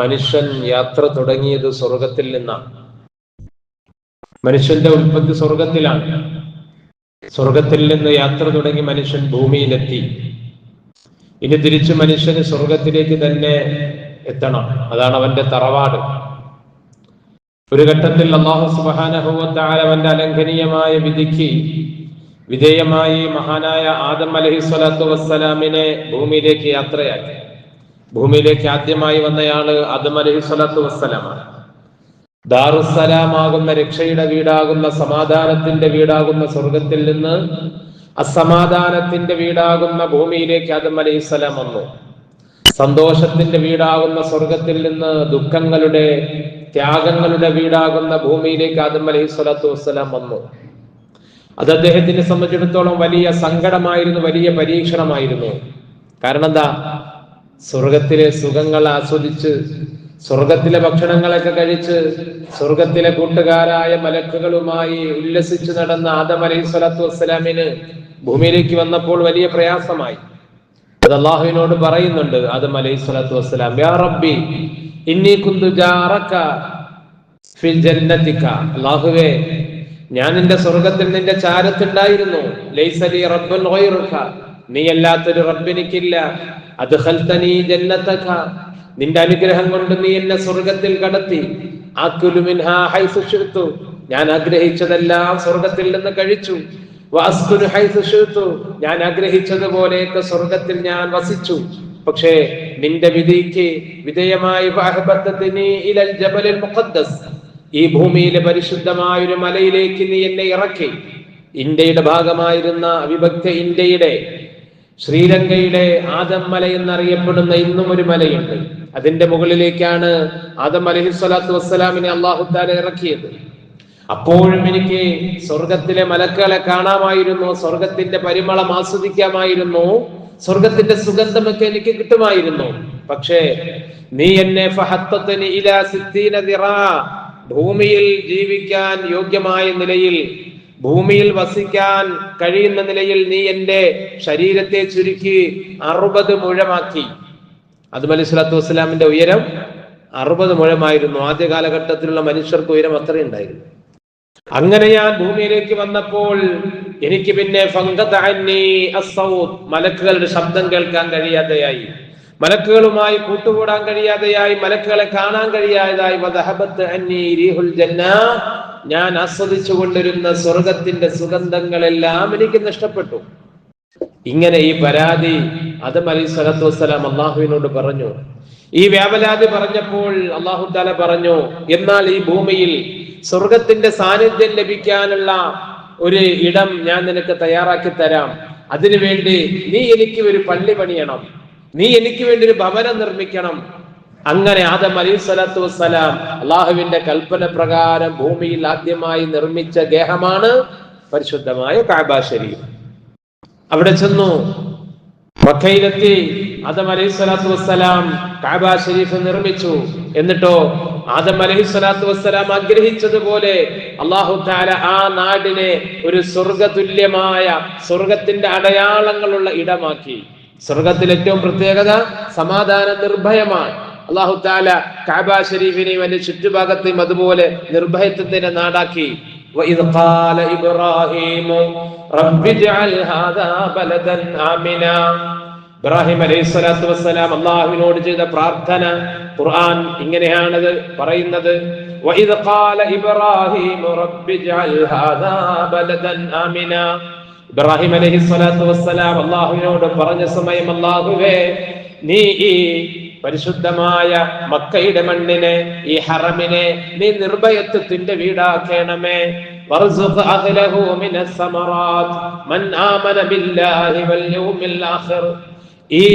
മനുഷ്യൻ യാത്ര തുടങ്ങിയത് സ്വർഗത്തിൽ നിന്നാണ്. മനുഷ്യന്റെ ഉൽപ്പത്തി സ്വർഗത്തിലാണ്. സ്വർഗത്തിൽ നിന്ന് യാത്ര തുടങ്ങി മനുഷ്യൻ ഭൂമിയിലെത്തി. ഇനി തിരിച്ചു മനുഷ്യന് സ്വർഗത്തിലേക്ക് തന്നെ എത്തണം. അതാണ് അവന്റെ തറവാട്. ഒരു ഘട്ടത്തിൽ അള്ളാഹു സുബാനഹുവത്താൽ അവന്റെ അലംഘനീയമായ വിധിക്ക് വിധേയമായി മഹാനായ ആദം അലഹി സ്വലാത്തു വസ്സലാമിനെ ഭൂമിയിലേക്ക് യാത്രയാക്കി. ഭൂമിയിലേക്ക് ആദ്യമായി വന്നയാൾ ആദം അലഹി സ്വലാത്തു വസ്സലാമാണ്. ദാറുസലാമാകുന്ന രക്ഷയുടെ വീടാകുന്ന സമാധാനത്തിന്റെ വീടാകുന്ന സ്വർഗത്തിൽ നിന്ന് അസമാധാനത്തിന്റെ വീടാകുന്ന ഭൂമിയിലേക്ക് ആദം അലൈഹി സ്വലാം വന്നു. സന്തോഷത്തിന്റെ വീടാകുന്ന സ്വർഗത്തിൽ നിന്ന് ദുഃഖങ്ങളുടെ ത്യാഗങ്ങളുടെ വീടാകുന്ന ഭൂമിയിലേക്ക് ആദം അലൈഹി സ്വലാത്തു വസ്സലാം വന്നു. അത് അദ്ദേഹത്തിനെ സംബന്ധിച്ചിടത്തോളം വലിയ സങ്കടമായിരുന്നു വലിയ പരീക്ഷണമായിരുന്നു. കാരണം എന്താ? സ്വർഗത്തിലെ സുഖങ്ങൾ ആസ്വദിച്ച് സ്വർഗത്തിലെ ഭക്ഷണങ്ങളൊക്കെ കഴിച്ച് സ്വർഗത്തിലെ കൂട്ടുകാരായ മലക്കുകളുമായി ഉല്ലസിച്ചു നടന്ന ആദം അലൈഹി സ്വലാത്തു വസ്സലാമിന് ഭൂമിയിലേക്ക് വന്നപ്പോൾ വലിയ പ്രയാസമായി. അത് അള്ളാഹുവിനോട് പറയുന്നുണ്ട് ആദം അലൈഹി സ്വലാത്തു വസ്സലാം യാ റബ്ബി ഇന്നി കുന്തു അള്ളാഹുവേ ഞാൻ നിന്റെ സ്വർഗത്തിൽ നിന്റെ ചാരത്തുണ്ടായിരുന്നു. റബ്ബുൻ ഗൈറുക നീ അല്ലാത്തൊരു റബ്ബിനിക്കില്ല അത് നിന്റെ അനുഗ്രഹം കൊണ്ട് നീ എന്നെ സ്വർഗത്തിൽ കടത്തി. ആക്കുലു മിൻഹാ ഹൈസു ശിഅ്തു ഞാൻ ആഗ്രഹിച്ചതെല്ലാം സ്വർഗത്തിൽ നിന്ന് കഴിച്ചു. ഞാൻ ആഗ്രഹിച്ചതുപോലെയൊക്കെ സ്വർഗത്തിൽ ഞാൻ വസിച്ചു. പക്ഷേ നിന്റെ വിധിക്ക് വിധേയമായി ഈ ഭൂമിയിലെ പരിശുദ്ധമായ ഒരു മലയിലേക്ക് നീ എന്നെ ഇറക്കി. ഇന്ത്യയുടെ ഭാഗമായിരുന്ന അവിഭക്ത ഇന്ത്യയുടെ ശ്രീലങ്കയുടെ ആദം മല എന്നറിയപ്പെടുന്ന ഇന്നും ഒരു മലയുണ്ട്. അതിന്റെ മുകളിലേക്കാണ് ആദം അലഹി സ്വലാത്തു വസ്സലാമിനെ അള്ളാഹുത്താല ഇറക്കിയത്. അപ്പോഴും എനിക്ക് സ്വർഗത്തിലെ മലക്കുകളെ കാണാമായിരുന്നു സ്വർഗത്തിന്റെ പരിമളം ആസ്വദിക്കാമായിരുന്നു സ്വർഗത്തിന്റെ സുഗന്ധമൊക്കെ എനിക്ക് കിട്ടുമായിരുന്നു. പക്ഷേ നീ എന്നെ ഭൂമിയിൽ ജീവിക്കാൻ യോഗ്യമായ നിലയിൽ ഭൂമിയിൽ വസിക്കാൻ കഴിയുന്ന നിലയിൽ നീ എന്റെ ശരീരത്തെ ചുരുക്കി അറുപത് മുഴമാക്കി. അത് അലൈഹി സ്വലാത്തു വസ്സലാമിന്റെ ഉയരം അറുപത് മുഴമായിരുന്നു. ആദ്യ കാലഘട്ടത്തിലുള്ള മനുഷ്യർക്ക് ഉയരം അത്രയും ഉണ്ടായിരുന്നു. അങ്ങനെ ഞാൻ ഭൂമിയിലേക്ക് വന്നപ്പോൾ എനിക്ക് പിന്നെ മലക്കുകളുടെ ശബ്ദം കേൾക്കാൻ കഴിയാതെയായി. മലക്കുകളുമായി കൂട്ടുകൂടാൻ കഴിയാതെയായി മലക്കുകളെ കാണാൻ കഴിയാതായി ഞാൻ ആസ്വദിച്ചു കൊണ്ടിരുന്ന സ്വർഗത്തിന്റെ സുഗന്ധങ്ങളെല്ലാം എനിക്ക് നഷ്ടപ്പെട്ടു. ഇങ്ങനെ ഈ പരാതി അതും അലി സ്വലത്തു വസ്സലാം അള്ളാഹുവിനോട് പറഞ്ഞു. ഈ വ്യാപലാതി പറഞ്ഞപ്പോൾ അള്ളാഹു താല പറഞ്ഞു എന്നാൽ ഈ ഭൂമിയിൽ സ്വർഗത്തിന്റെ സാന്നിധ്യം ലഭിക്കാനുള്ള ഒരു ഇടം ഞാൻ നിനക്ക് തയ്യാറാക്കി തരാം. അതിനുവേണ്ടി നീ എനിക്ക് ഒരു പള്ളി പണിയണം. നീ എനിക്ക് വേണ്ടി ഒരു ഭവനം നിർമ്മിക്കണം. അങ്ങനെ ആദം അലി സ്വലാത്തു വസ്സലാം അള്ളാഹുവിന്റെ കൽപ്പന പ്രകാരം ഭൂമിയിൽ ആദ്യമായി നിർമ്മിച്ച ഗേഹമാണ് പരിശുദ്ധമായ കാബാ ശരീരം. അവിടെ ചെന്നു മക്കയിലെത്തി. ആദം അലൈഹി സ്വലാത്തു വസ്സലാം കാബ ഷരീഫ് നിർമ്മിച്ചു. എന്നിട്ടോ ആദം അലൈഹി സ്വലാത്തു വസ്സലാം ആഗ്രഹിച്ചതുപോലെ അള്ളാഹു താല ആ നാടിനെ ഒരു സ്വർഗതുല്യമായ സ്വർഗത്തിന്റെ അടയാളങ്ങളുള്ള ഇടമാക്കി. സ്വർഗത്തിൽ ഏറ്റവും പ്രത്യേകത സമാധാന നിർഭയമാണ് അള്ളാഹു താല കാബ ഷരീഫിനെയും അതിന്റെ ചുറ്റുഭാഗത്തെയും അതുപോലെ നിർഭയത്വത്തിന്റെ നാടാക്കി وإذ قال إبراهيم رب اجعل هذا بلدا آمنا ഇബ്രാഹിം അലൈഹി സ്വലാത്തു വസ്സലാം അള്ളാഹുവിനോട് ചെയ്ത പ്രാർത്ഥന ഖുർആൻ ഇങ്ങനെയാണത് പറയുന്നത് وإذ قال إبراهيم رب اجعل هذا بلدا آمنا ഇബ്രാഹിം അലൈഹി സ്വലാത്തു വസ്സലാം അള്ളാഹുവിനോട് പറഞ്ഞ സമയം അള്ളാഹുവേ നീ ഈ പരിശുദ്ധമായ മക്കയുടെ മണ്ണിനെ ഈ ഹറമിനെ നീ നിർഭയത്വത്തിന്റെ വീടാക്കണമേ وارزق أهله من الثمرات من آمن بالله واليوم الآخر ഈ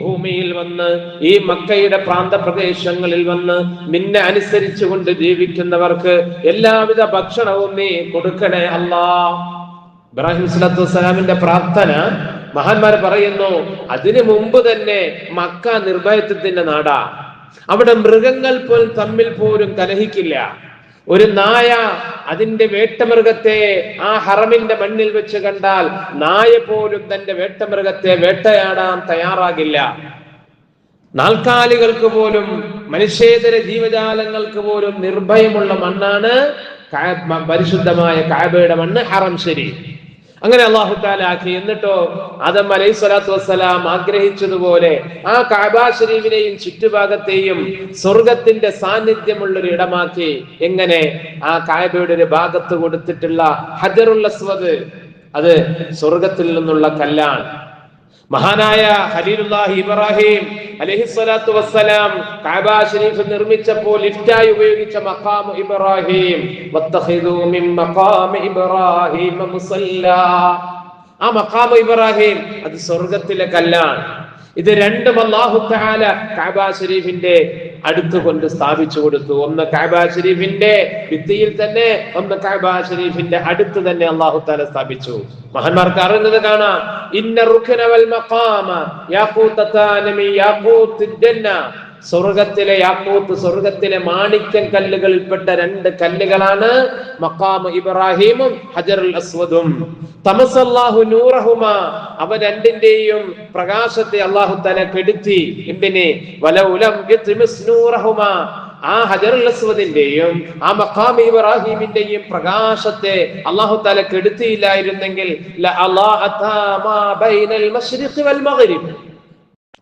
ഭൂമിയിൽ വന്ന് ഈ മക്കയുടെ പ്രാന്തപ്രദേശങ്ങളിൽ വന്ന് നിന്നെ അനുസരിച്ചുകൊണ്ട് ജീവിക്കുന്നവർക്ക് എല്ലാവിധ ഭക്ഷണവും നീ കൊടുക്കണേ അല്ലാ ഇബ്രാഹിം സ്വലത്തു വസ്സലാമിന്റെ പ്രാർത്ഥന മഹാന്മാർ പറയുന്നു അതിനു മുമ്പ് തന്നെ മക്ക നിർഭയത്വത്തിന്റെ നാടാ. അവിടെ മൃഗങ്ങൾ പോലും തമ്മിൽ പോലും കലഹിക്കില്ല. ഒരു നായ അതിന്റെ വേട്ടമൃഗത്തെ ആ ഹറമിന്റെ മണ്ണിൽ വെച്ച് കണ്ടാൽ നായ പോലും തന്റെ വേട്ടമൃഗത്തെ വേട്ടയാടാൻ തയ്യാറാകില്ല. നാൽക്കാലികൾക്ക് പോലും മനുഷ്യേതര ജീവജാലങ്ങൾക്ക് പോലും നിർഭയമുള്ള മണ്ണാണ് പരിശുദ്ധമായ കാബയുടെ മണ്ണ് ഹറം ശരീഫ് അങ്ങനെ അള്ളാഹു താലാക്കി എന്നിട്ടോ ആദം അലൈഹി സ്വലാത്തു വസ്സലാം ആഗ്രഹിച്ചതുപോലെ ആ കാബ ഷരീഫിനെയും ചുറ്റുഭാഗത്തെയും സ്വർഗത്തിന്റെ സാന്നിധ്യമുള്ള ഒരു ഇടമാക്കി എങ്ങനെ ആ കായബയുടെ ഒരു ഭാഗത്ത് കൊടുത്തിട്ടുള്ള ഹജറുൽ അസ്വദ്. അത് സ്വർഗത്തിൽ നിന്നുള്ള കല്ലാണ്. മഹാനായ ഹലീലുല്ലാഹി ഇബ്രാഹിം അലൈഹിസ്സലാത്തു വസ്സലാം കഅബ ശരീഫ് നിർമ്മിച്ചപ്പോൾ ലിഫ്റ്റായി ഉപയോഗിച്ച മഖാം ഇബ്രാഹിം. മിൻ മഖാം ഇബ്രാഹിം മുസല്ല. ആ മഖാം ഇബ്രാഹിം അത് സ്വർഗത്തിലെ കല്ലാണ്. ഇത് രണ്ടും അല്ലാഹു തആല കഅബ ശരീഫിന്റെ അടുത്ത് കൊണ്ട് സ്ഥാപിച്ചു കൊടുത്തു. ഒന്ന് കഅബ ശരീഫിന്റെ ഭിത്തിയിൽ തന്നെ ഒന്ന് കഅബ ശരീഫിന്റെ അടുത്ത് തന്നെ അള്ളാഹു താല സ്ഥാപിച്ചു. മഹാന്മാർക്ക് അറിയുന്നത് കാണാം. ഇന്ന റുക്ന വൽ മഖാമ യാഖൂത്തതാനമി മിൻ യാഖൂത്തിൽ ജന്ന സ്വർഗത്തിലെ യാക്കൂത്ത് സ്വർഗത്തിലെ മാണിക്യൻ കല്ലുകളിൽപ്പെട്ട രണ്ട് കല്ലുകളാണ് മക്കാമ ഇബ്രാഹിമും ഹജറുൽ അസ്വദും. തമസല്ലാഹു നൂറഹുമ അവ രണ്ടിന്റെയും പ്രകാശത്തെ അള്ളാഹു തല കെടുത്തി. എന്തിനെ? വലൗലം നൂറഹുമ ആ ഹജറുൽ അസ്വദിന്റെയും ആ മഖാം ഇബ്രാഹിമിന്റെയും പ്രകാശത്തെ അള്ളാഹു താല കെടുത്തിയില്ലായിരുന്നെങ്കിൽ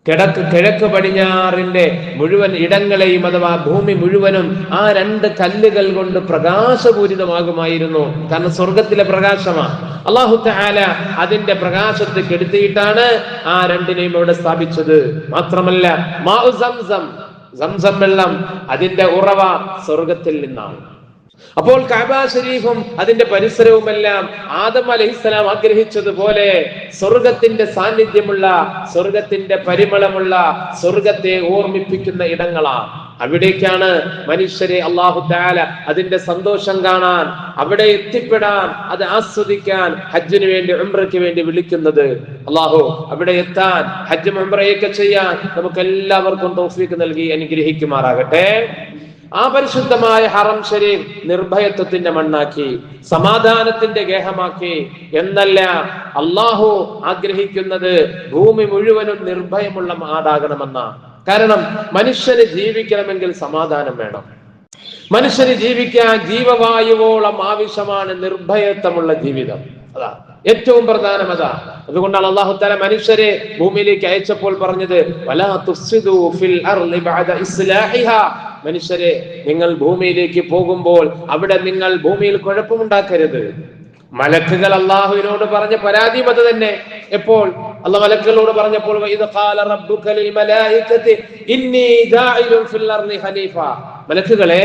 കിഴക്ക് കിഴക്ക് പടിഞ്ഞാറിന്റെ മുഴുവൻ ഇടങ്ങളെയും അഥവാ ഭൂമി മുഴുവനും ആ രണ്ട് കല്ലുകൾ കൊണ്ട് പ്രകാശപൂരിതമാകുമായിരുന്നു. കാരണം സ്വർഗത്തിലെ പ്രകാശമാണ് അള്ളാഹു താല അതിന്റെ പ്രകാശത്തെ കെടുത്തിയിട്ടാണ് ആ രണ്ടിനെയും ഇവിടെ സ്ഥാപിച്ചത്. മാത്രമല്ല സംസം വെള്ളം അതിന്റെ ഉറവ സ്വർഗത്തിൽ നിന്നാണ്. അപ്പോൾ കാബ ഷരീഫും അതിന്റെ പരിസരവുമെല്ലാം ആദം അലഹിസ്സലാം ആഗ്രഹിച്ചതുപോലെ സ്വർഗത്തിന്റെ സാന്നിധ്യമുള്ള സ്വർഗത്തിന്റെ പരിമളമുള്ള സ്വർഗത്തെ ഓർമ്മിപ്പിക്കുന്ന ഇടങ്ങളാണ്. അവിടേക്കാണ് മനുഷ്യരെ അള്ളാഹു താല അതിന്റെ സന്തോഷം കാണാൻ അവിടെ എത്തിപ്പെടാൻ അത് ആസ്വദിക്കാൻ ഹജ്ജിന് വേണ്ടി ഉംറയ്ക്ക് വേണ്ടി വിളിക്കുന്നത്. അള്ളാഹു അവിടെ എത്താൻ ഹജ്ജും ഉംറയൊക്കെ ചെയ്യാൻ നമുക്ക് എല്ലാവർക്കും നൽകി അനുഗ്രഹിക്കുമാറാകട്ടെ. ആ പരിശുദ്ധമായ ഹറം ശരീ നിർഭയത്വത്തിന്റെ മണ്ണാക്കി സമാധാനത്തിന്റെ ഗേഹമാക്കി എന്നല്ല അള്ളാഹു ആഗ്രഹിക്കുന്നത് ഭൂമി മുഴുവനും നിർഭയമുള്ള ആടാകണമെന്ന. കാരണം മനുഷ്യന് ജീവിക്കണമെങ്കിൽ സമാധാനം വേണം. മനുഷ്യന് ജീവിക്കാൻ ജീവവായുവോളം ആവശ്യമാണ് നിർഭയത്വമുള്ള ജീവിതം. അതാ. ഏറ്റവും പ്രധാനം അതാ. അതുകൊണ്ടാണ് അള്ളാഹു തല മനുഷ്യരെ ഭൂമിയിലേക്ക് അയച്ചപ്പോൾ പറഞ്ഞത് മനുഷ്യരെ നിങ്ങൾ ഭൂമിയിലേക്ക് പോകുമ്പോൾ അവിടെ നിങ്ങൾ ഭൂമിയിൽ കുഴപ്പമുണ്ടാക്കരുത്. മലക്കുകൾ അള്ളാഹുവിനോട് പറഞ്ഞ പരാതിയും അത് തന്നെ. എപ്പോൾ? അള്ള മലക്കുകളോട് പറഞ്ഞപ്പോൾ മലക്കുകളെ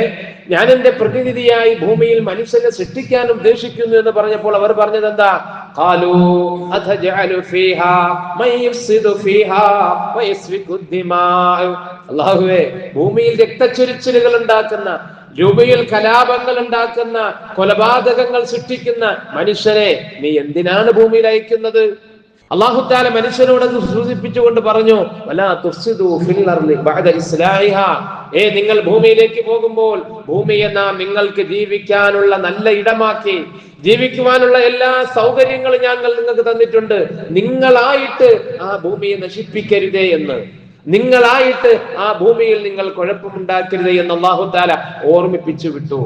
ഞാൻ എന്റെ പ്രതിനിധിയായി ഭൂമിയിൽ മനുഷ്യനെ സൃഷ്ടിക്കാൻ ഉദ്ദേശിക്കുന്നു എന്ന് പറഞ്ഞപ്പോൾ അവർ പറഞ്ഞത് എന്താ ഖാലു അതജഅലു فيها؟ من يفسد فيها؟ ويسفك الدماء؟ الله ഭൂമിയിൽ രക്തച്ചൊരിച്ചിലുകൾ ഉണ്ടാക്കുന്ന രൂപയിൽ കലാപങ്ങൾ ഉണ്ടാക്കുന്ന കൊലപാതകങ്ങൾ സൃഷ്ടിക്കുന്ന മനുഷ്യരെ നീ എന്തിനാണ് ഭൂമിയിൽ അയക്കുന്നത്? അള്ളാഹുത്താല മനുഷ്യനോട് സൂചിപ്പിച്ചുകൊണ്ട് പറഞ്ഞു ഏ നിങ്ങൾ ഭൂമിയിലേക്ക് പോകുമ്പോൾ ഭൂമിയെ നാം നിങ്ങൾക്ക് ജീവിക്കാനുള്ള നല്ല ഇടമാക്കി ജീവിക്കുവാനുള്ള എല്ലാ സൗകര്യങ്ങളും ഞങ്ങൾ നിങ്ങൾക്ക് തന്നിട്ടുണ്ട്. നിങ്ങളായിട്ട് ആ ഭൂമിയെ നശിപ്പിക്കരുതേ എന്ന്. നിങ്ങളായിട്ട് ആ ഭൂമിയിൽ നിങ്ങൾ കുഴപ്പമുണ്ടാക്കരുത് എന്ന് അള്ളാഹുത്താല ഓർമ്മിപ്പിച്ചു വിട്ടു.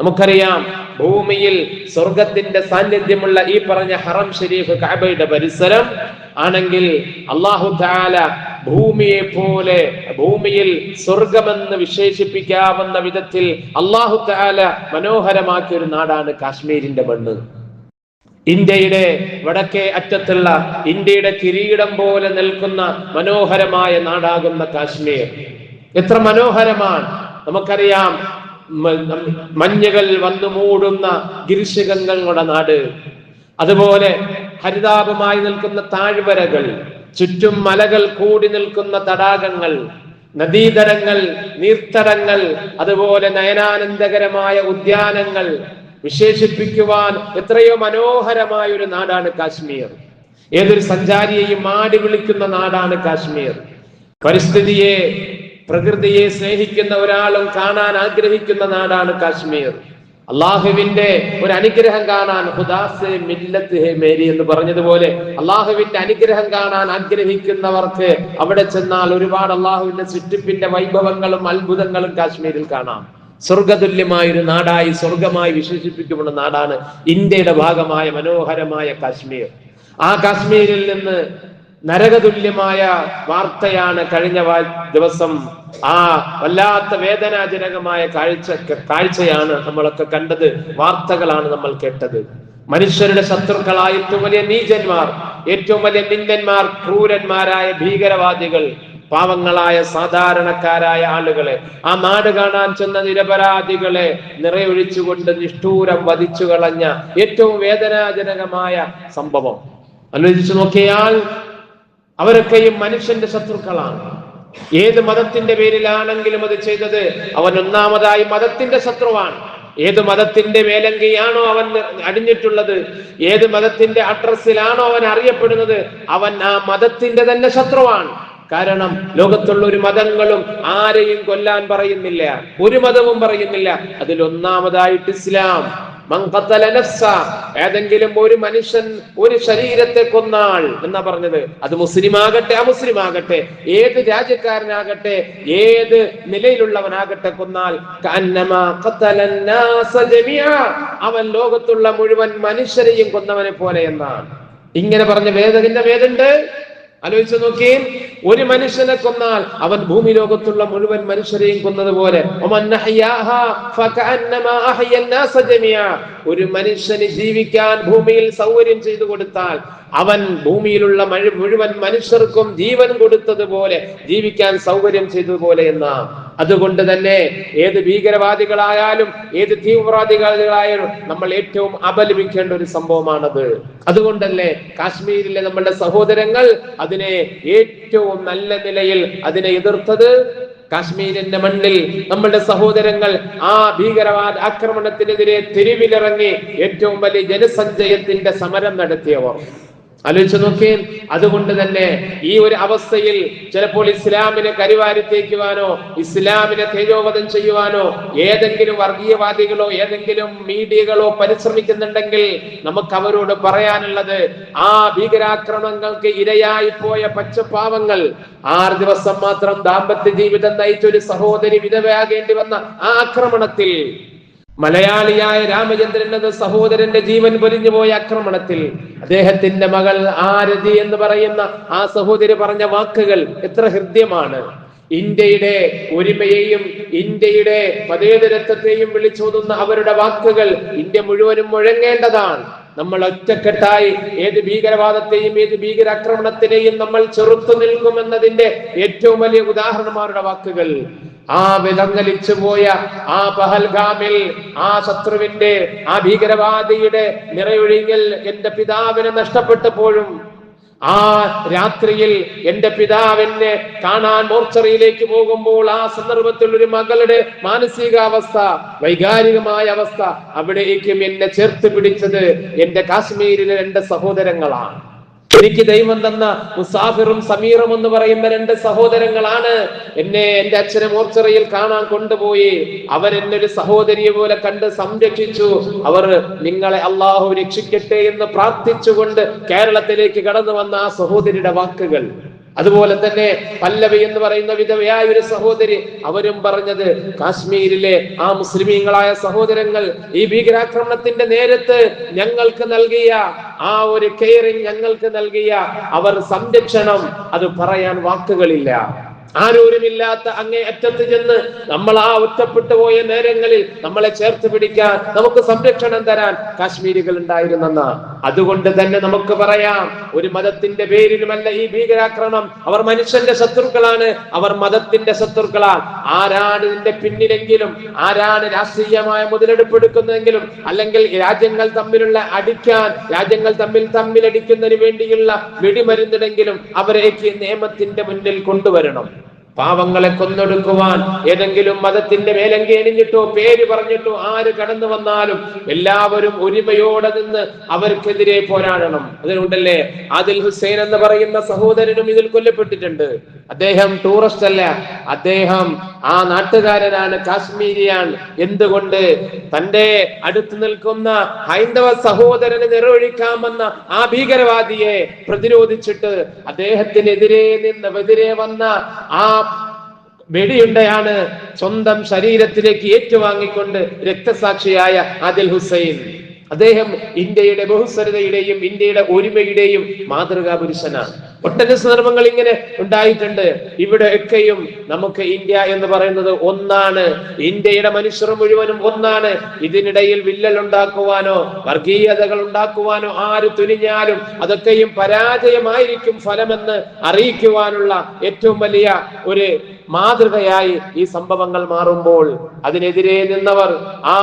നമുക്കറിയാം ഭൂമിയിൽ സ്വർഗത്തിന്റെ സാന്നിധ്യമുള്ള ഈ പറഞ്ഞ ഹറം ഷരീഫ് കാബയുടെ പരിസരം ആണെങ്കിൽ അള്ളാഹു താല ഭൂമിയെ പോലെ ഭൂമിയിൽ സ്വർഗമെന്ന് വിശേഷിപ്പിക്കാവുന്ന വിധത്തിൽ അള്ളാഹു താല മനോഹരമാക്കിയ ഒരു നാടാണ് കാശ്മീരിന്റെ മണ്ണ്. ഇന്ത്യയുടെ വടക്കേ അറ്റത്തുള്ള ഇന്ത്യയുടെ കിരീടം പോലെ നിൽക്കുന്ന മനോഹരമായ നാടാകുന്ന കാശ്മീർ. എത്ര മനോഹരമാണ്. നമുക്കറിയാം മഞ്ഞുകൾ വന്നു മൂടുന്ന ഗിരിശിഖങ്ങളുടെ നാട്. അതുപോലെ ഹരിതാപമായി നിൽക്കുന്ന താഴ്വരകൾ ചുറ്റും മലകൾ കൂടി നിൽക്കുന്ന തടാകങ്ങൾ നദീതരങ്ങൾ നീർത്തടങ്ങൾ അതുപോലെ നയനാനന്ദകരമായ ഉദ്യാനങ്ങൾ വിശേഷിപ്പിക്കുവാൻ എത്രയോ മനോഹരമായ ഒരു നാടാണ് കാശ്മീർ. ഏതൊരു സഞ്ചാരിയെയും ആടി വിളിക്കുന്ന നാടാണ് കാശ്മീർ. പരിസ്ഥിതിയെ പ്രകൃതിയെ സ്നേഹിക്കുന്ന ഒരാളും കാണാൻ ആഗ്രഹിക്കുന്ന നാടാണ് കാശ്മീർ. അള്ളാഹുവിന്റെ ഒരു അനുഗ്രഹം കാണാൻ ഹുദാസെ മില്ലത്ത് മേരി എന്ന് പറഞ്ഞതുപോലെ അള്ളാഹുവിന്റെ അനുഗ്രഹം കാണാൻ ആഗ്രഹിക്കുന്നവർക്ക് അവിടെ ചെന്നാൽ ഒരുപാട് അള്ളാഹുവിന്റെ ചുറ്റിപ്പിന്റെ വൈഭവങ്ങളും അത്ഭുതങ്ങളും കാശ്മീരിൽ കാണാം. സ്വർഗതുല്യമായ ഒരു നാടായി സ്വർഗമായി വിശേഷിപ്പിക്കപ്പെടുന്ന നാടാണ് ഇന്ത്യയുടെ ഭാഗമായ മനോഹരമായ കാശ്മീർ. ആ കാശ്മീരിൽ നിന്ന് നരകതുല്യമായ വാർത്തയാണ് കഴിഞ്ഞ ദിവസം ആ വല്ലാത്ത വേദനാജനകമായ കാഴ്ച കാഴ്ചയാണ് നമ്മളൊക്കെ കണ്ടത് വാർത്തകളാണ് നമ്മൾ കേട്ടത്. മനുഷ്യരുടെ ശത്രുക്കളായ ഏറ്റവും വലിയ നീചന്മാർ ഏറ്റവും വലിയ നിന്ദന്മാർ ക്രൂരന്മാരായ ഭീകരവാദികൾ പാവങ്ങളായ സാധാരണക്കാരായ ആളുകളെ. ആ നാട് കാണാൻ ചെന്ന നിരപരാധികളെ നിറയൊഴിച്ചുകൊണ്ട് നിഷ്ഠൂരം വധിച്ചു കളഞ്ഞ ഏറ്റവും വേദനാജനകമായ സംഭവം. ആലോചിച്ചു നോക്കിയാൽ അവരൊക്കെയും മനുഷ്യന്റെ ശത്രുക്കളാണ്. ഏത് മതത്തിന്റെ പേരിലാണെങ്കിലും അത് ചെയ്തത് അവൻ ഒന്നാമതായി മതത്തിന്റെ ശത്രുവാണ്. ഏത് മതത്തിന്റെ മേലങ്കിയാണോ അവൻ അടിഞ്ഞിട്ടുള്ളത് ഏത് മതത്തിന്റെ അഡ്രസ്സിലാണോ അവൻ അറിയപ്പെടുന്നത് അവൻ ആ മതത്തിന്റെ തന്നെ ശത്രുവാണ്. കാരണം ലോകത്തുള്ള ഒരു മതങ്ങളും ആരെയും കൊല്ലാൻ പറയുന്നില്ല ഒരു മതവും പറയുന്നില്ല. അതിൽ ഒന്നാമതായിട്ട് ഇസ്ലാം. ഏതെങ്കിലും ഒരു മനുഷ്യൻ ഒരു ശരീരത്തെ കൊന്നാൾ എന്നാ പറഞ്ഞത്? അത് മുസ്ലിം ആകട്ടെ അമുസ്ലിം ആകട്ടെ ഏത് രാജ്യക്കാരനാകട്ടെ ഏത് നിലയിലുള്ളവനാകട്ടെ കൊന്നാൽ അവൻ ലോകത്തുള്ള മുഴുവൻ മനുഷ്യരെയും കൊന്നവനെ പോലെ എന്നാണ്. ഇങ്ങനെ പറഞ്ഞ വേദത്തിന്റെ വേദണ്ട്? ആലോചിച്ചു നോക്കിയേ ഒരു മനുഷ്യനെ കൊന്നാൽ അവൻ ഭൂമി ലോകത്തുള്ള മുഴുവൻ മനുഷ്യരെയും കൊന്നതുപോലെ ഒരു മനുഷ്യന് ജീവിക്കാൻ ഭൂമിയിൽ സൗകര്യം ചെയ്തു കൊടുത്താൽ അവൻ ഭൂമിയിലുള്ള മുഴുവൻ മനുഷ്യർക്കും ജീവൻ കൊടുത്തതുപോലെ ജീവിക്കാൻ സൗകര്യം ചെയ്തതുപോലെ എന്ന അതുകൊണ്ട് തന്നെ ഏത് ഭീകരവാദികളായാലും ഏത് തീവ്രവാദികളായാലും നമ്മൾ ഏറ്റവും അപലപിക്കേണ്ട ഒരു സംഭവമാണത്. അതുകൊണ്ടല്ലേ കാശ്മീരിലെ നമ്മളുടെ സഹോദരങ്ങൾ അതിനെ ഏറ്റവും നല്ല നിലയിൽ അതിനെ എതിർത്തത്? കാശ്മീരിന്റെ മണ്ണിൽ നമ്മളുടെ സഹോദരങ്ങൾ ആ ഭീകരവാദ ആക്രമണത്തിനെതിരെ തെരുവിലിറങ്ങി ഏറ്റവും വലിയ ജനസഞ്ചയത്തിന്റെ സമരം നടത്തിയവർ. ആലോചിച്ചു നോക്കിയേ അതുകൊണ്ട് തന്നെ ഈ ഒരു അവസ്ഥയിൽ ചിലപ്പോൾ ഇസ്ലാമിനെ കരിവാരി തേക്കുവാനോ ഇസ്ലാമിനെ തേജോവധം ചെയ്യുവാനോ ഏതെങ്കിലും വർഗീയവാദികളോ ഏതെങ്കിലും മീഡിയകളോ പരിശ്രമിക്കുന്നുണ്ടെങ്കിൽ നമുക്ക് അവരോട് പറയാനുള്ളത് ആ ഭീകരാക്രമണങ്ങൾക്ക് ഇരയായി പോയ പച്ചപ്പാവങ്ങൾ ആറ് ദിവസം മാത്രം ദാമ്പത്യ ജീവിതം നയിച്ച ഒരു സഹോദരി വിധവയാകേണ്ടി വന്ന ആ ആക്രമണത്തിൽ മലയാളിയായ രാമചന്ദ്രൻ എന്ന സഹോദരന്റെ ജീവൻ പൊലിഞ്ഞു പോയ ആക്രമണത്തിൽ അദ്ദേഹത്തിന്റെ മകൾ ആരതി എന്ന് പറയുന്ന ആ സഹോദരി പറഞ്ഞ വാക്കുകൾ എത്ര ഹൃദ്യമാണ്. ഇന്ത്യയുടെ ഒരുമയെയും ഇന്ത്യയുടെ മതേതരത്വത്തെയും വിളിച്ചോതുന്ന അവരുടെ വാക്കുകൾ ഇന്ത്യ മുഴുവനും മുഴങ്ങേണ്ടതാണ്. നമ്മൾ ഒറ്റക്കെട്ടായി ഏത് ഭീകരവാദത്തെയും ഏത് ഭീകരാക്രമണത്തിനെയും നമ്മൾ ചെറുത്തു നിൽക്കുമെന്നതിന്റെ ഏറ്റവും വലിയ ഉദാഹരണമാരുടെ വാക്കുകൾ. ആ വിലങ്ങലിച്ചു പോയ ആ പഹൽഗാമിൽ ആ ശത്രുവിന്റെ ആ ഭീകരവാദിയുടെ നിറയൊഴിഞ്ഞൽ എന്റെ പിതാവിനെ നഷ്ടപ്പെട്ടപ്പോഴും ആ രാത്രിയിൽ എന്റെ പിതാവിനെ കാണാൻ മോർച്ചറിയിലേക്ക് പോകുമ്പോൾ ആ സന്ദർഭത്തിൽ ഒരു മകളുടെ മാനസികാവസ്ഥ വൈകാരികമായ അവസ്ഥ അവിടേക്കും എന്നെ ചേർത്ത് പിടിച്ചത് എന്റെ കാശ്മീരിലെ രണ്ട് സഹോദരങ്ങളാണ്. എനിക്ക് ദൈവം തന്ന മുസാഫിറും സമീറും എന്ന് പറയുന്ന രണ്ട് സഹോദരങ്ങളാണ് എന്നെ എന്റെ അച്ഛനെ മോർച്ചറിയിൽ കാണാൻ കൊണ്ടുപോയി. അവർ എന്നെ ഒരു സഹോദരിയെ പോലെ കണ്ട് സംരക്ഷിച്ചു. അവർ നിങ്ങളെ അള്ളാഹു രക്ഷിക്കട്ടെ എന്ന് പ്രാർത്ഥിച്ചുകൊണ്ട് കേരളത്തിലേക്ക് കടന്നു വന്ന ആ സഹോദരിയുടെ വാക്കുകൾ. അതുപോലെ തന്നെ പല്ലവി എന്ന് പറയുന്ന വിധവയായ ഒരു സഹോദരി അവരും പറഞ്ഞത് കാശ്മീരിലെ ആ മുസ്ലിമീങ്ങളായ സഹോദരങ്ങൾ ഈ ഭീകരാക്രമണത്തിന്റെ നേരത്ത് ഞങ്ങൾക്ക് നൽകിയ ആ ഒരു കെയറിങ് ഞങ്ങൾക്ക് നൽകിയ അവർ സംരക്ഷണം. അത് പറയാൻ വാക്കുകളില്ല. ആരോരുമില്ലാത്ത അങ്ങേ അറ്റത്ത് ചെന്ന് നമ്മൾ ആ ഒറ്റപ്പെട്ടു പോയ നേരങ്ങളിൽ നമ്മളെ ചേർത്ത് പിടിക്കാൻ നമുക്ക് സംരക്ഷണം തരാൻ കാശ്മീരികൾ ഉണ്ടായിരുന്നെന്ന. അതുകൊണ്ട് തന്നെ നമുക്ക് പറയാം ഒരു മതത്തിന്റെ പേരിലുമല്ല ഈ ഭീകരാക്രമണം അവർ മനുഷ്യന്റെ ശത്രുക്കളാണ് അവർ മതത്തിന്റെ ശത്രുക്കളാണ്. ആരാണ് ഇതിന്റെ പിന്നിലെങ്കിലും ആരാണ് രാഷ്ട്രീയമായ മുതലെടുപ്പെടുക്കുന്നതെങ്കിലും അല്ലെങ്കിൽ രാജ്യങ്ങൾ തമ്മിലുള്ള അടിക്കാൻ രാജ്യങ്ങൾ തമ്മിൽ തമ്മിലടിക്കുന്നതിന് വേണ്ടിയുള്ള വെടിമരുന്നിടെങ്കിലും അവരേക്ക് നിയമത്തിന്റെ മുന്നിൽ കൊണ്ടുവരണം. പാവങ്ങളെ കൊന്നൊടുക്കുവാൻ ഏതെങ്കിലും മതത്തിന്റെ മേലങ്കേണിഞ്ഞിട്ടോ പേര് പറഞ്ഞിട്ടോ ആര് കടന്നു വന്നാലും എല്ലാവരും ഒരുമയോടെ നിന്ന് അവർക്കെതിരെ പോരാടണം. അതിനുണ്ടല്ലേ? ആദിൽ ഹുസൈൻ എന്ന് പറയുന്ന സഹോദരനും ഇതിൽ കൊല്ലപ്പെട്ടിട്ടുണ്ട്. അദ്ദേഹം ടൂറിസ്റ്റ് അല്ല. അദ്ദേഹം ആ നാട്ടുകാരനാണ് കാശ്മീരിയാണ്. എന്തുകൊണ്ട്? തന്റെ അടുത്ത് നിൽക്കുന്ന ഹൈന്ദവ സഹോദരനെ നിറവഴിക്കാമെന്ന ആ ഭീകരവാദിയെ പ്രതിരോധിച്ചിട്ട് അദ്ദേഹത്തിനെതിരെ നിന്ന് എതിരെ വന്ന ആ വെടിയുണ്ടയാണ് സ്വന്തം ശരീരത്തിലേക്ക് ഏറ്റുവാങ്ങിക്കൊണ്ട് രക്തസാക്ഷിയായ അദിൽ ഹുസൈൻ. അദ്ദേഹം ഇന്ത്യയുടെ ബഹുസ്വരതയുടെയും ഇന്ത്യയുടെ ഒരുമയുടെയും മാതൃകാ പുരുഷനാണ് ഒട്ടന സന്ദർഭങ്ങൾ ഇങ്ങനെ ഉണ്ടായിട്ടുണ്ട്. ഇവിടെ ഒക്കെയും നമുക്ക് ഇന്ത്യ എന്ന് പറയുന്നത് ഒന്നാണ്. ഇന്ത്യയുടെ മനുഷ്യർ മുഴുവനും ഒന്നാണ്. ഇതിനിടയിൽ വില്ലൽ ഉണ്ടാക്കുവാനോ വർഗീയതകൾ ഉണ്ടാക്കുവാനോ ആര് തുനിഞ്ഞാലും അതൊക്കെയും പരാജയമായിരിക്കും ഫലമെന്ന് അറിയിക്കുവാനുള്ള ഏറ്റവും വലിയ ഒരു മാതൃകയായി ഈ സംഭവങ്ങൾ മാറുമ്പോൾ അതിനെതിരെ നിന്നവർ ആ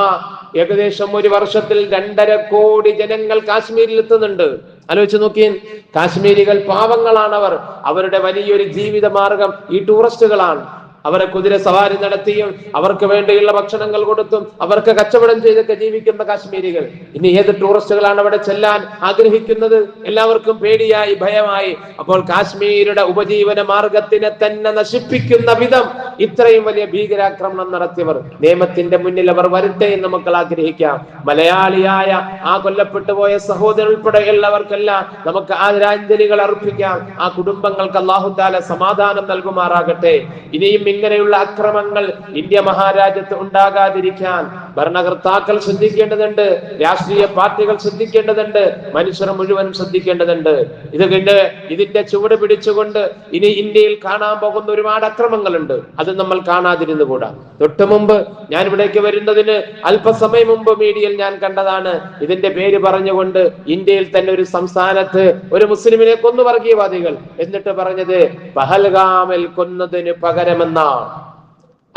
ഏകദേശം ഒരു വർഷത്തിൽ രണ്ടര കോടി ജനങ്ങൾ കാശ്മീരിൽ എത്തുന്നുണ്ട് ആലോചിച്ച് നോക്കിയാൽ കാശ്മീരികൾ പാവങ്ങളാണവർ. അവരുടെ വലിയൊരു ജീവിത മാർഗം ഈ ടൂറിസ്റ്റുകളാണ് അവരെ കുതിര സവാരി നടത്തിയും അവർക്ക് വേണ്ടിയുള്ള ഭക്ഷണങ്ങൾ കൊടുത്തും അവർക്ക് കച്ചവടം ചെയ്തൊക്കെ ജീവിക്കുന്ന കാശ്മീരികൾ. ഇനി ഏത് ടൂറിസ്റ്റുകളാണ് അവിടെ ചെല്ലാൻ ആഗ്രഹിക്കുന്നത്? എല്ലാവർക്കും പേടിയായി ഭയമായി. അപ്പോൾ കാശ്മീരുടെ ഉപജീവന മാർഗത്തിനെ തന്നെ നശിപ്പിക്കുന്ന വിധം ഇത്രയും വലിയ ഭീകരാക്രമണം നടത്തിയവർ. നിയമത്തിന്റെ മുന്നിൽ അവർ വരട്ടെ എന്ന് മക്കൾ ആഗ്രഹിക്കാം. മലയാളിയായ ആ കൊല്ലപ്പെട്ടു പോയ സഹോദരൻ ഉൾപ്പെടെയുള്ളവർക്കെല്ലാം നമുക്ക് ആദരാഞ്ജലികൾ അർപ്പിക്കാം. ആ കുടുംബങ്ങൾക്ക് അള്ളാഹുദാല സമാധാനം നൽകുമാറാകട്ടെ. ഇനിയും ഇങ്ങനെയുള്ള അക്രമങ്ങൾ ഇന്ത്യ മഹാരാജ്യത്ത് ഉണ്ടാകാതിരിക്കാൻ ഭരണകർത്താക്കൾ ശ്രദ്ധിക്കേണ്ടതുണ്ട് രാഷ്ട്രീയ പാർട്ടികൾ ശ്രദ്ധിക്കേണ്ടതുണ്ട് മനുഷ്യർ മുഴുവനും ശ്രദ്ധിക്കേണ്ടതുണ്ട്. ഇത് കണ്ട് ഇതിന്റെ ചുവട് പിടിച്ചുകൊണ്ട് ഇനി ഇന്ത്യയിൽ കാണാൻ പോകുന്ന ഒരുപാട് അക്രമങ്ങളുണ്ട്. അത് നമ്മൾ കാണാതിരുന്നുകൂടാ. തൊട്ടു മുമ്പ് ഞാൻ ഇവിടേക്ക് വരുന്നതിന് അല്പസമയം മുമ്പ് മീഡിയയിൽ ഞാൻ കണ്ടതാണ് ഇതിന്റെ പേര് പറഞ്ഞുകൊണ്ട് ഇന്ത്യയിൽ തന്നെ ഒരു സംസ്ഥാനത്ത് ഒരു മുസ്ലിമിനെ കൊന്നു വർഗീയവാദികൾ. എന്നിട്ട് പറഞ്ഞത് പഹൽഗാമിൽ കൊന്നതിന് പകരമെന്നാണ്.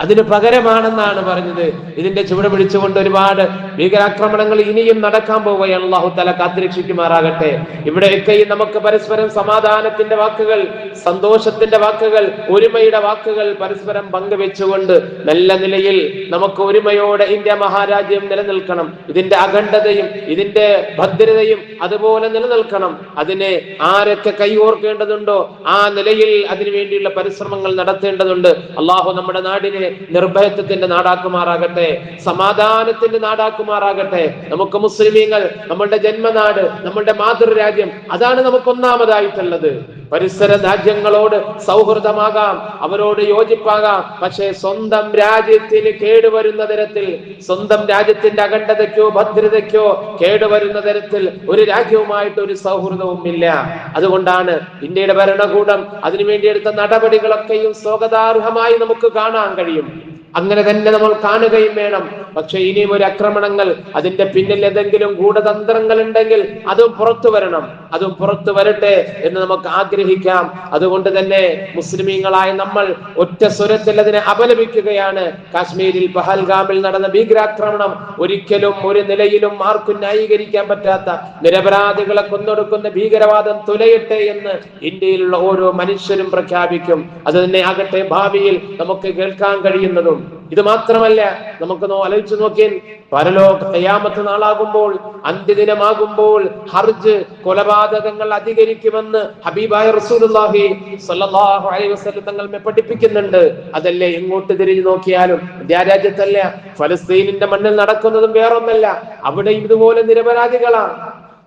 അതിന് പകരമാണെന്നാണ് പറഞ്ഞത്. ഇതിന്റെ ചുവട് പിടിച്ചുകൊണ്ട് ഒരുപാട് ഭീകരാക്രമണങ്ങൾ ഇനിയും നടക്കാൻ പോവുകയാണ്. അള്ളാഹു തല കാത്തിരക്ഷിക്കുമാറാകട്ടെ. ഇവിടെയൊക്കെ നമുക്ക് പരസ്പരം സമാധാനത്തിന്റെ വാക്കുകൾ സന്തോഷത്തിന്റെ വാക്കുകൾ ഒരുമയുടെ വാക്കുകൾ പരസ്പരം പങ്കുവെച്ചുകൊണ്ട് നല്ല നിലയിൽ നമുക്ക് ഒരുമയോടെ ഇന്ത്യ മഹാരാജ്യം നിലനിൽക്കണം. ഇതിന്റെ അഖണ്ഡതയും ഇതിന്റെ ഭദ്രതയും അതുപോലെ നിലനിൽക്കണം. അതിനെ ആരൊക്കെ കൈകോർക്കേണ്ടതുണ്ടോ ആ നിലയിൽ അതിനു വേണ്ടിയുള്ള പരിശ്രമങ്ങൾ നടത്തേണ്ടതുണ്ട്. അള്ളാഹു നമ്മുടെ നാടിനെ നിർഭയത്വത്തിന്റെ നാടാക്കുമാറാകട്ടെ. സമാധാനത്തിന്റെ നാടാക്കുമാറാകട്ടെ നമുക്ക് മുസ്ലിമീങ്ങൾ നമ്മളുടെ ജന്മനാട് നമ്മളുടെ മാതൃരാജ്യം അതാണ് നമുക്ക് ഒന്നാമതായിട്ടുള്ളത് പരിസര രാജ്യങ്ങളോട് സൗഹൃദമാകാം അവരോട് യോജിപ്പാകാം. പക്ഷേ സ്വന്തം രാജ്യത്തിന് കേടുവരുന്ന തരത്തിൽ സ്വന്തം രാജ്യത്തിന്റെ അഖണ്ഡതയ്ക്കോ ഭദ്രതയ്ക്കോ കേടുവരുന്ന തരത്തിൽ ഒരു രാജ്യവുമായിട്ട് ഒരു സൗഹൃദവും ഇല്ല അതുകൊണ്ടാണ് ഇന്ത്യയുടെ ഭരണകൂടം അതിനുവേണ്ടി എടുത്ത നടപടികളൊക്കെയും സ്വാഗതാർഹമായി നമുക്ക് കാണാൻ കഴിയും. അങ്ങനെ തന്നെ നമ്മൾ കാണുകയും വേണം. പക്ഷെ ഇനിയും ഒരു ആക്രമണങ്ങൾ അതിന്റെ പിന്നിൽ ഏതെങ്കിലും ഗൂഢതന്ത്രങ്ങൾ ഉണ്ടെങ്കിൽ അതും പുറത്തു വരണം. അതും പുറത്തു വരട്ടെ എന്ന് നമുക്ക് ആഗ്രഹിക്കാം. അതുകൊണ്ട് തന്നെ മുസ്ലിമീങ്ങളായ നമ്മൾ ഒറ്റ സ്വരത്തിൽ അതിനെ അപലപിക്കുകയാണ്. കാശ്മീരിൽ പഹൽഗാമിൽ നടന്ന ഭീകരാക്രമണം ഒരിക്കലും ഒരു നിലയിലും ആർക്കും ന്യായീകരിക്കാൻ പറ്റാത്ത നിരപരാധികളെ കൊന്നൊടുക്കുന്ന ഭീകരവാദം തുലയട്ടെ എന്ന് ഇന്ത്യയിലുള്ള ഓരോ മനുഷ്യരും പ്രഖ്യാപിക്കും. അത് തന്നെ ആകട്ടെ ഭാവിയിൽ നമുക്ക് കേൾക്കാൻ കഴിയുന്നതും. ഇത് മാത്രമല്ല നമുക്ക് ആലോചിച്ചു നോക്കിയാൽ പരലോക കയാമത്ത് നാളാകുമ്പോൾ അന്ത്യദിനമാകുമ്പോൾ ഹർജ് കൊലപാതകങ്ങൾ അധികരിക്കുമെന്ന് ഹബീബായ റസൂലുള്ളാഹി സ്വല്ലല്ലാഹു അലൈഹി തങ്ങൾ പഠിപ്പിക്കുന്നുണ്ട്. അതല്ലേ എങ്ങോട്ട് തിരിഞ്ഞു നോക്കിയാലും രാജ്യത്തല്ല ഫലസ്തീനിന്റെ മണ്ണിൽ നടക്കുന്നതും വേറൊന്നല്ല. അവിടെയും ഇതുപോലെ നിരപരാധികളാണ്.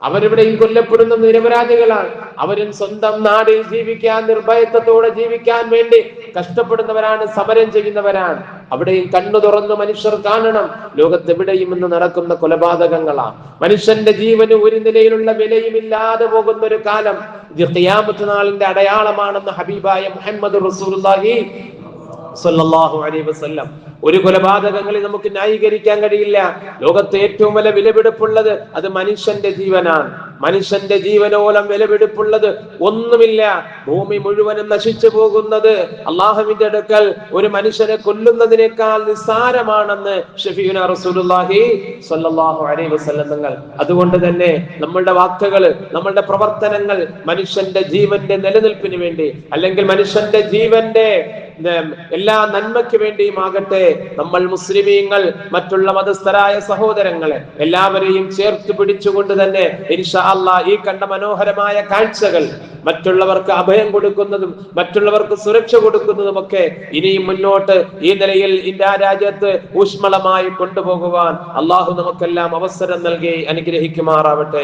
അവരിവിടെയും കൊല്ലപ്പെടുന്ന നിരപരാധികളാണ്. അവരും സ്വന്തം നാടിൽ ജീവിക്കാൻ നിർഭയത്വത്തോടെ ജീവിക്കാൻ വേണ്ടി കഷ്ടപ്പെടുന്നവരാണ് സമരം ചെയ്യുന്നവരാണ്. അവിടെയും കണ്ണു തുറന്ന് മനുഷ്യർ കാണണം. ലോകത്ത് എവിടെയും ഇന്ന് നടക്കുന്ന കൊലപാതകങ്ങളാണ്. മനുഷ്യന്റെ ജീവന് ഒരു നിലയിലുള്ള വിലയും ഇല്ലാതെ പോകുന്ന ഒരു കാലം ഇത് ഖിയാമത്ത് നാളിന്റെ അടയാളമാണെന്ന് ഹബീബായ മുഹമ്മദ് റസൂലുള്ളാഹി സല്ലല്ലാഹു അലൈഹി വസല്ലം. ഒരു കൊലപാതകങ്ങളെ നമുക്ക് ന്യായീകരിക്കാൻ കഴിയില്ല. ലോകത്തെ ഏറ്റവും വലിയ വിലപിടിപ്പുള്ളത് അത് മനുഷ്യന്റെ ജീവനാണ്. മനുഷ്യന്റെ ജീവനോളം വിലപിടിപ്പുള്ളത് ഒന്നുമില്ല. ഭൂമി മുഴുവനും നശിച്ചു പോകുന്നത് അള്ളാഹുവിന്റെ അടുക്കൽ ഒരു മനുഷ്യനെ കൊല്ലുന്നതിനേക്കാൾ നിസ്സാരമാണെന്ന് ഷഫീന റസൂലുള്ളാഹി സല്ലല്ലാഹു അലൈഹി വസല്ലം തങ്ങൾ. അതുകൊണ്ട് തന്നെ നമ്മളുടെ വാക്കുകൾ നമ്മളുടെ പ്രവർത്തനങ്ങൾ മനുഷ്യന്റെ ജീവന്റെ നിലനിൽപ്പിന് വേണ്ടി അല്ലെങ്കിൽ മനുഷ്യന്റെ ജീവന്റെ എല്ലാ നന്മയ്ക്ക് വേണ്ടിയുമാകട്ടെ നമ്മൾ മുസ്ലിമീങ്ങൾ മറ്റുള്ള മതസ്ഥരായ സഹോദരങ്ങളെ എല്ലാവരെയും ചേർത്ത് പിടിച്ചുകൊണ്ട് തന്നെ ഇൻഷാ ഈ കണ്ട മനോഹരമായ കാഴ്ചകൾ മറ്റുള്ളവർക്ക് അഭയം കൊടുക്കുന്നതും മറ്റുള്ളവർക്ക് സുരക്ഷ കൊടുക്കുന്നതും ഒക്കെ ഇനിയും മുന്നോട്ട് ഈ നിലയിൽ ഇന്ത്യ രാജ്യത്ത് ഊഷ്മളമായി കൊണ്ടുപോകുവാൻ അള്ളാഹു നമുക്കെല്ലാം അവസരം നൽകി അനുഗ്രഹിക്കുമാറാവട്ടെ.